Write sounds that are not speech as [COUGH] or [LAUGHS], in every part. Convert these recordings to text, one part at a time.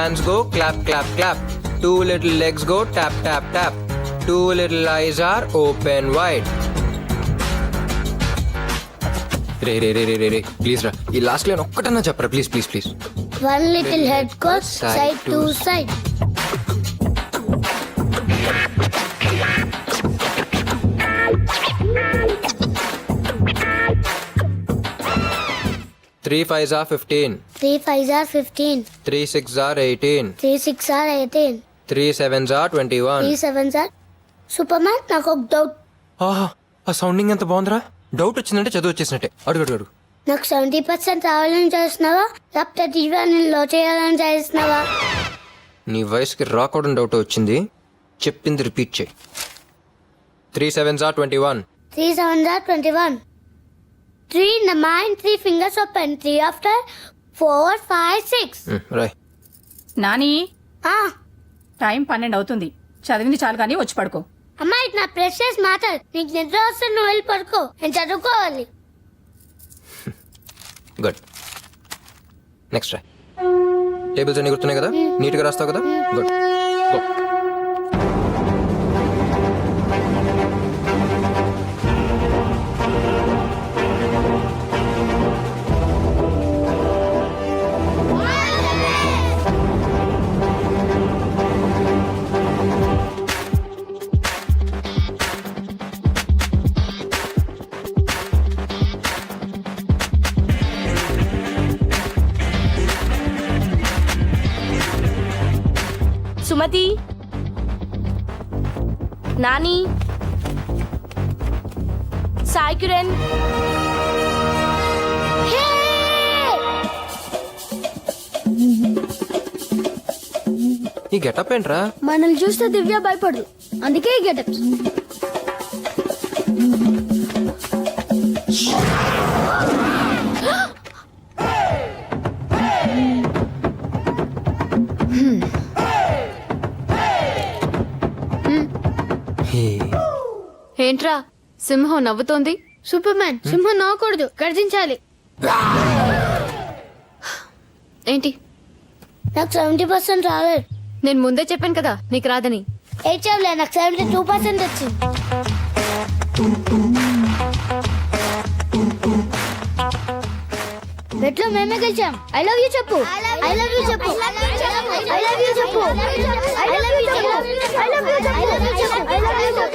Hands go clap clap clap two little legs go tap tap tap two little eyes are open wide రే రే రే రే రే రే please రా. ఈ లాస్ట్ లైన్ ఒక్కటన్నా చెప్పరా? Please please please one little head goes side to side three five are fifteen. Three fives are fifteen. Three six are eighteen. Three six are eighteen. Three sevens are twenty one. Three sevens are. Superman, నాకు ఒక doubt ఆహా ఆ sounding ఎంత బాగుందిరా? Doubt వచ్చిందంటే చదువు వచ్చేసినట్టే. అడుగు అడుగు అడుగు. నాకు సెవెంటీ పర్సెంట్ రావాలని చేస్తున్నావా? లేకపోతే టీవీ లో చేయాలని చేస్తున్నావా? నీ వయసుకి రాకూడని డౌట్ వచ్చింది. చెప్పింది రిపీట్ చేయి. Three sevens are twenty one. Three sevens are twenty one. Three mind three fingers open three after four five six Roy Nani? Time పన్నెండు అవుతుంది. చదివింది చాలు కానీ వచ్చి పడుకో. అమ్మా ఇది నా ప్రెషస్ మాటర్ నీకు నిద్ర వస్తే నువ్వు వెళ్ళి పడుకో. నేను చదువుకోవాలి. గుడ్ నెక్స్ట్ టేబుల్స్ అన్ని గుర్తున్నాయి కదా? నీట్గా రాస్తావు కదా? గుడ్ సుమతి? నాని? సాయి కిరణ్? ఈ గెటప్ ఏంట్రా? మనల్ని చూస్తే దివ్య భయపడదు. అందుకే గెటప్. హే ఏంట్రా సింహం నవ్వుతోంది సూపర్ మ్యాన్ సింహం నవ్వకూడదు గర్జించాలి ఏంటి నాకు సెవెంటీ పర్సెంట్ రాలేదు నేను ముందే చెప్పాను కదా నీకు రాదని ఏ చెప్పలే నాకు సెవెంటీ టూ పర్సెంట్ వచ్చింది బెట్లో మేమే గెలిచాం ఐ లవ్ యూ చెప్పు ఐ లవ్ యూ చెప్పు ఐ లవ్ యూ చెప్పు ఐ లవ్ యూ చెప్పు ఐ లవ్ యూ చెప్పు ఐ లవ్ యూ చెప్పు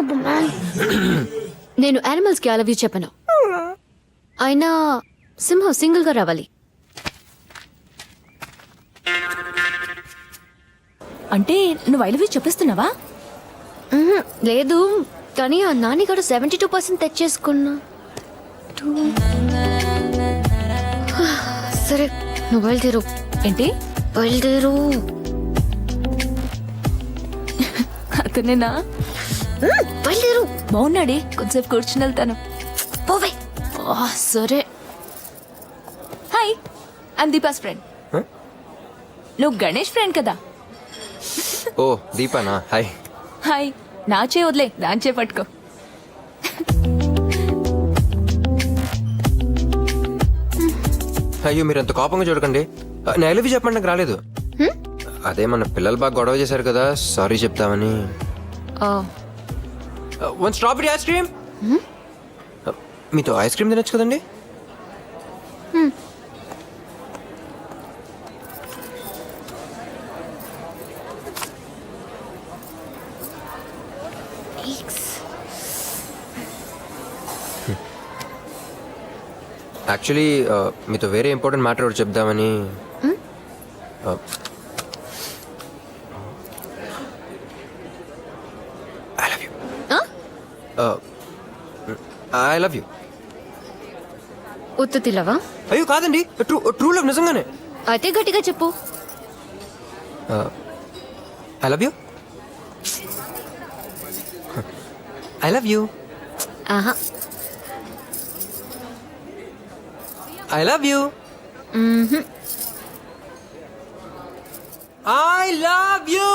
మ్యాన్ నేను యానిమల్స్కి ఐ లవ్ యూ చెప్పను. అయినా సింహం సింగిల్గా రావాలి. అంటే నువ్వు ఐలవి చెప్పిస్తున్నావా? లేదు కానీ ఆ నాని కూడా సెవెంటీ టూ. పర్సెంట్ తెచ్చేసుకున్నా. సరే నువ్వు బయలుదేరు. ఏంటి? బయలుదేరు. అతనేనా? బయలుదేరు. బాగున్నాడే కొంచెంసేపు కూర్చుని వెళ్తాను పోవే సరే. Hi I'm Deepa's friend? నువ్వు గణేష్ ఫ్రెండ్ కదా? ఓ దీపానా? హాయ్. హాయ్ నా చే వదిలే దాని చే పట్టుకో. అయ్యో మీరు ఎంత కోపంగా చూడకండి. ఎలివి చెప్పండి నాకు రాలేదు. అదే మన పిల్లలు బాగా గొడవ చేశారు కదా సారీ చెప్తామని. ఆ, వన్ స్ట్రాబెరీ ఐస్ క్రీమ్ మీతో ఐస్ క్రీమ్ తినొచ్చు కదండి. యాక్చువల్లీ మీతో వేరే ఇంపార్టెంట్ మ్యాటర్ ఒకటి చెప్దామని ఐ లవ్ యూ ఆ? ఐ లవ్ యూ ఉత్తు తిలవా అయ్యో కాదండి. ట్రూ ట్రూ లవ్ నిజంగానే. అయితే గట్టిగా చెప్పు. I love you I love you ఆహా. I love you I love you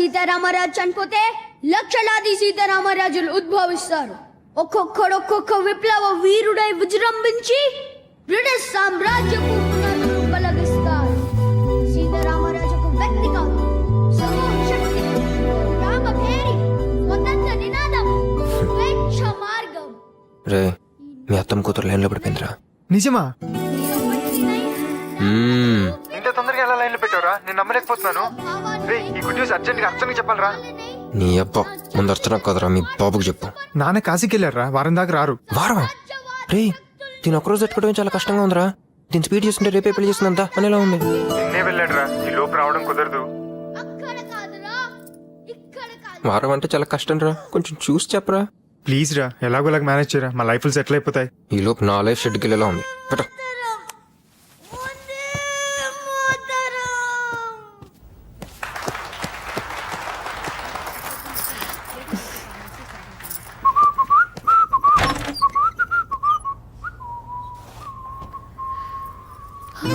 Sitaramaraju చనిపోతే లక్షలాది సీతారామరాజులు ఉద్భవిస్తారు. ఒక్కొక్కడు ఒక్కొక్క విప్లవ వీరుడై విజృంభించి బ్రిటిష్ సామ్రాజ్యపు పునాదులు పలగిస్తారు సీతారామరాజు ఒక వ్యక్తి కాదు రే మీ అత్తమ్మ కూతురు లైన్లో పడిపోయిందిరా. నిజమా. ఇంత తొందరగా ఎలా లైన్లో పెట్టారా నేను నమ్మలేకపోతున్నాను. ఈ గుడ్ న్యూస్ అర్జెంట్గా అర్చనకి చెప్పాలరా. నీ అబ్బా ముందు అర్చన కదరా మీ బాబుకి చెప్పు. నాన్న కాశీకి వెళ్ళారా వారం దాకా రారు. వారమా? రే దీని ఒక్కరోజు తట్టుకోవడం చాలా కష్టంగా ఉందిరా. దీని స్పీడ్ చేస్తుంటే రేపే పెళ్ళి చేస్తుందంతా అనేలా ఉంది. నిన్నే వెళ్ళాడురా ఈ లోపు రావడం కుదరదు. వారం అంటే చాలా కష్టం రా కొంచెం చూసి చెప్పరా. ప్లీజ్ రా ఎలాగోలాగ మేనేజ్ చేయరా. మా లైఫ్లు సెటిల్ అయిపోతాయి. ఈ లోపు నా లైఫ్ షెడ్కి వెళ్ళేలా ఉంది? పెట్ట. హే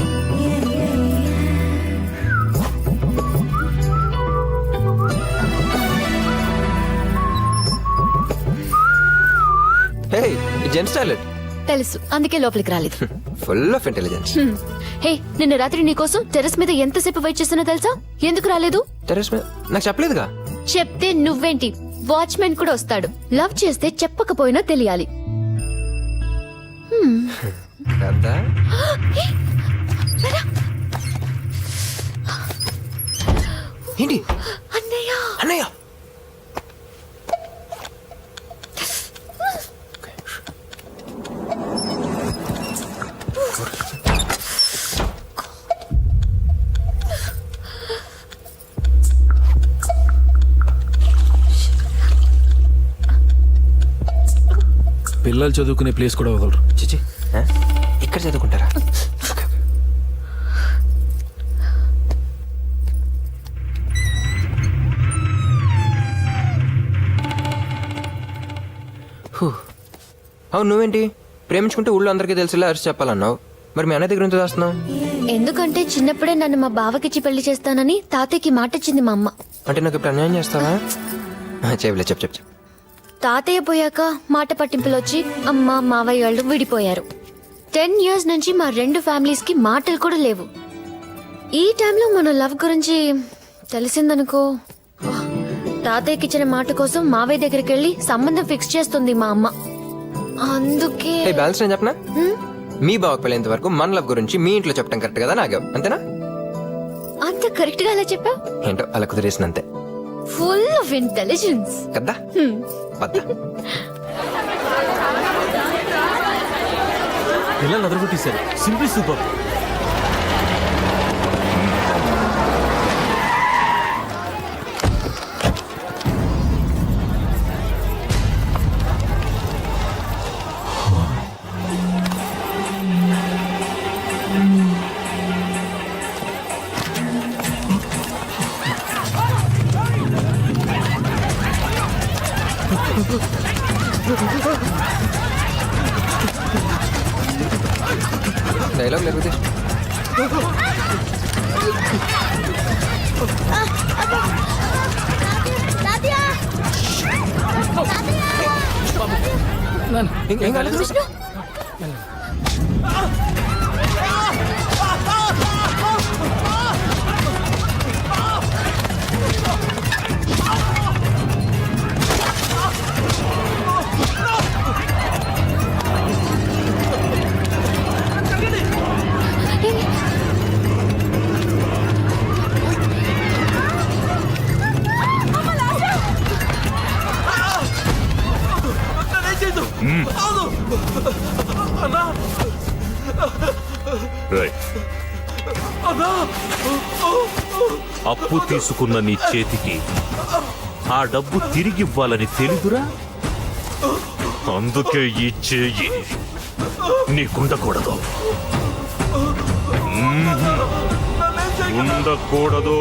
జెంట్స్ టాయిలెట్ తెలుసు. అందుకే లోపలికి రాలేదు. Full of intelligence. హే నిన్న రాత్రి నీకోసం టెర్రస్ మీద ఎంతసేపు వెయిట్ చేస్తున్నా తెలుసా? ఎందుకు రాలేదు? టెరెస్ మీద నాకు చెప్పలేదుగా? చెప్తే నువ్వేంటి? వాచ్మెన్ కూడా వస్తాడు. లవ్ చేస్తే చెప్పకపోయినా తెలియాలి. [LAUGHS] కదా? [GASPS] ఏంటి? అన్నయ్య. అన్నయ్య! పిల్లలు చదువుకునే ప్లేస్ కూడా వదలరు. చిచి? ఇక్కడ చదువుకుంటారా? అవును నువ్వేంటి? ప్రేమించుకుంటే ఊళ్ళో అందరికీ తెలిసేలా అరిచి చెప్పాలన్నావు. మరి మీ అన్నయ్య దగ్గర ఎంత చేస్తున్నావు ఎందుకంటే చిన్నప్పుడే నన్ను మా బావకిచ్చి పెళ్ళి చేస్తానని తాతయ్యకి మాట ఇచ్చింది మా అమ్మ. అంటే నాకు ఇప్పుడు అన్యాయం చేస్తావా? ఆ, చెవిలే చెప్పు చెప్పు చెప్పు. తాతయ్య పోయాక మాట పట్టింపులు వచ్చి అమ్మ మావయ్య వాళ్ళు విడిపోయారు. టెన్ ఇయర్స్ నుంచి మా రెండు ఫ్యామిలీస్కి మాటలు కూడా లేవు. ఈ టైంలో మన లవ్ గురించి తెలిసిందనుకో తాతయ్యకి ఇచ్చిన మాట కోసం మావయ్య దగ్గరికి వెళ్ళి సంబంధం ఫిక్స్ చేస్తుంది మా అమ్మ. అందుకే. ఏ బ్యాలెన్స్ నేను చెప్పనా? మీ బావకు పెళ్ళేంత వరకు మన లవ్ గురించి మీ ఇంట్లో చెప్పడం కరెక్ట్ కదా నాగావు అంతేనా? అంత కరెక్ట్గా అలా చెప్పా ఏంటో అలా కుదిరేసిన అంతే ఫుల్ ఆఫ్ ఇంటెలిజెన్స్ కదా పద్దా పిల్లలు అదరగొట్టేశారు. సింపుల్ సూపర్ డైలాగ్ లేకపోతే ఏం- కాలేదు అప్పు తీసుకున్న నీ చేతికి ఆ డబ్బు తిరిగివ్వాలని తెలుదురా అందుకే ఈ చేయి నీకుండకూడదు. ఉండకూడదు.